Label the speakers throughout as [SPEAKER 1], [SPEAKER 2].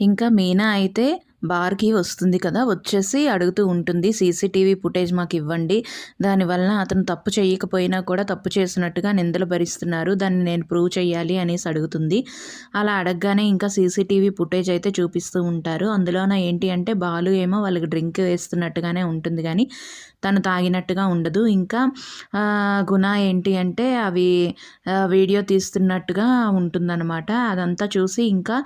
[SPEAKER 1] ఇంకా మీనా అయితే బార్‌కి వస్తుంది కదా! వచ్చేసి అడుగుతూ ఉంటుంది. సీసీటీవీ ఫుటేజ్ మాకు ఇవ్వండి దానివలన అతను తప్పు చేయకపోయినా కూడా తప్పు చేసినట్టుగా నిందలు భరిస్తున్నారు. దాన్ని నేను ప్రూవ్ చేయాలి అనేసి అడుగుతుంది. అలా అడగగానే ఇంకా సీసీటీవీ ఫుటేజ్ అయితే చూపిస్తూ ఉంటారు. అందులోన ఏంటి అంటే బాలు ఏమో వాళ్ళకి డ్రింక్ వేస్తున్నట్టుగానే ఉంటుంది కానీ తను తాగినట్టుగా ఉండదు. ఇంకా గుణ ఏంటి అంటే అవి వీడియో తీస్తున్నట్టుగా ఉంటుందన్నమాట. అదంతా చూసి ఇంకా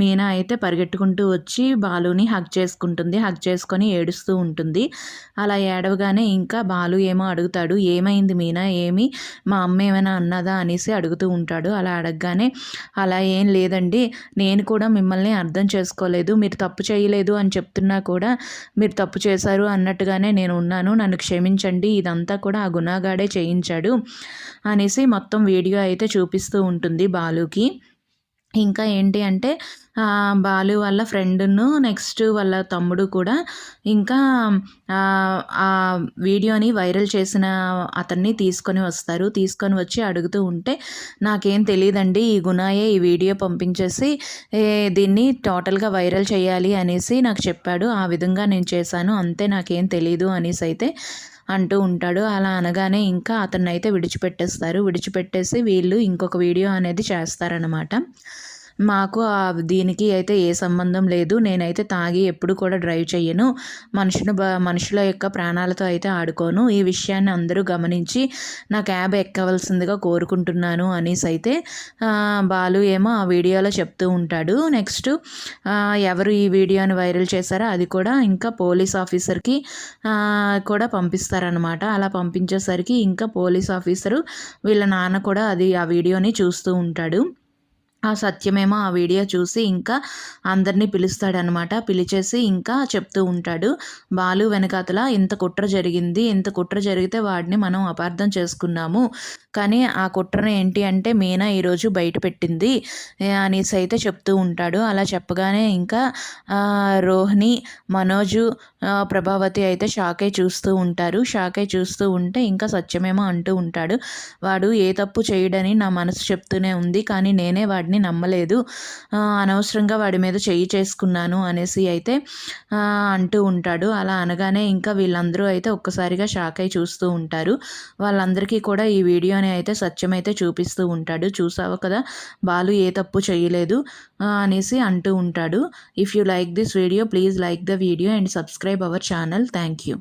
[SPEAKER 1] మీనా అయితే పరిగెట్టుకుంటూ వచ్చి బాలుని హగ్ చేసుకుంటుంది. హగ్ చేసుకొని ఏడుస్తూ ఉంటుంది. అలా ఏడవగానే ఇంకా బాలు ఏమో అడుగుతాడు. "ఏమైంది మీనా? ఏమి మా అమ్మ ఏమైనా అన్నదా?" అనేసి అడుగుతూ ఉంటాడు. అలా అడగగానే "అలా ఏం లేదండి. నేను కూడా మిమ్మల్ని అర్థం చేసుకోలేదు. మీరు తప్పు చేయలేదు అని చెప్తున్నా కూడా మీరు తప్పు చేశారు అన్నట్టుగానే నేను ఉన్నాను. నన్ను క్షమించండి. ఇదంతా కూడా ఆ గుణాగాడే చేయించాడు" అనేసి మొత్తం వీడియో అయితే చూపిస్తూ ఉంటుంది బాలుకి. ఇంకా ఏంటి అంటే బాలు వాళ్ళ ఫ్రెండ్ను నెక్స్ట్ వాళ్ళ తమ్ముడు కూడా ఇంకా ఆ వీడియోని వైరల్ చేసిన అతన్ని తీసుకొని వస్తారు. తీసుకొని వచ్చి అడుగుతూ ఉంటే, "నాకేం తెలియదండి ఈ గుణాయే ఈ వీడియో పంపించేసి దీన్ని టోటల్‌గా వైరల్ చేయాలి అనేసి నాకు చెప్పాడు. ఆ విధంగా నేను చేశాను. అంతే నాకేం తెలీదు" అయితే అంటూ ఉంటాడు. అలా అనగానే ఇంకా అతన్నయితే విడిచిపెట్టేస్తారు. విడిచిపెట్టేసి వీళ్ళు ఇంకొక వీడియో అనేది చేస్తారనమాట. మాకు ఆ దీనికి అయితే ఏ సంబంధం లేదు. నేనైతే తాగి ఎప్పుడు కూడా డ్రైవ్ చెయ్యను. మనుషుని మనుషుల యొక్క ప్రాణాలతో అయితే ఆడుకోను. ఈ విషయాన్ని అందరూ గమనించి నా క్యాబ్ ఎక్కవలసిందిగా కోరుకుంటున్నాను అనేసి అయితే బాలు ఏమో ఆ వీడియోలో చెప్తూ ఉంటాడు. నెక్స్ట్ ఎవరు ఈ వీడియోని వైరల్ చేశారో అది కూడా ఇంకా పోలీస్ ఆఫీసర్‌కి కూడా పంపిస్తారనమాట. అలా పంపించేసరికి ఇంకా పోలీస్ ఆఫీసరు వీళ్ళ నాన్న కూడా అది ఆ వీడియోని చూస్తూ ఉంటాడు. ఆ సత్యమేమో ఆ వీడియో చూసి ఇంకా అందరినీ పిలుస్తాడనమాట. పిలిచేసి ఇంకా చెప్తూ ఉంటాడు. బాలు వెనకాతల ఇంత కుట్ర జరిగింది. ఇంత కుట్ర జరిగితే వాడిని మనం అపార్థం చేసుకున్నాము. కానీ ఆ కుట్రను ఏంటి అంటే మీనా ఈరోజు బయట పెట్టింది అనేసి అయితే చెప్తూ ఉంటాడు. అలా చెప్పగానే ఇంకా రోహిణి, మనోజు, ప్రభావతి అయితే షాకే చూస్తూ ఉంటారు. షాకే చూస్తూ ఉంటే ఇంకా సత్యమేమో అంటూ ఉంటాడు. వాడు ఏ తప్పు చేయడని నా మనసు చెప్తూనే ఉంది. కానీ నేనే వాడిని నమ్మలేదు. అనవసరంగా వాడి మీద చెయ్యి చేసుకున్నాను అనేసి అయితే అంటూ ఉంటాడు. అలా అనగానే ఇంకా వీళ్ళందరూ అయితే ఒక్కసారిగా షాక్ అయి చూస్తూ ఉంటారు. వాళ్ళందరికీ కూడా ఈ వీడియోని అయితే సత్యం అయితే చూపిస్తూ ఉంటాడు. చూసావు కదా! బాలు ఏ తప్పు చేయలేదు అనేసి అంటూ ఉంటాడు. If you like this video please like the video and subscribe our channel. Thank you.